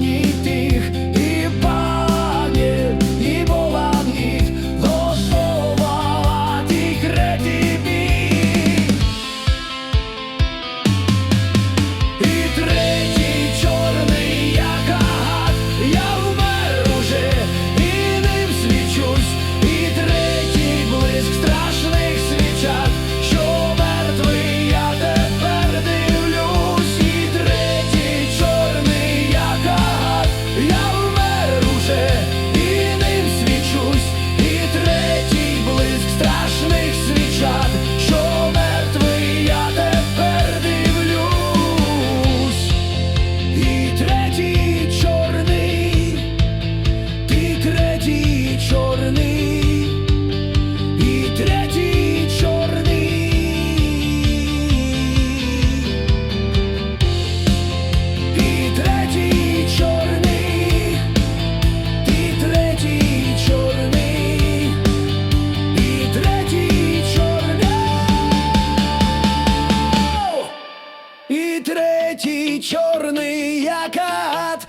need Черный як агат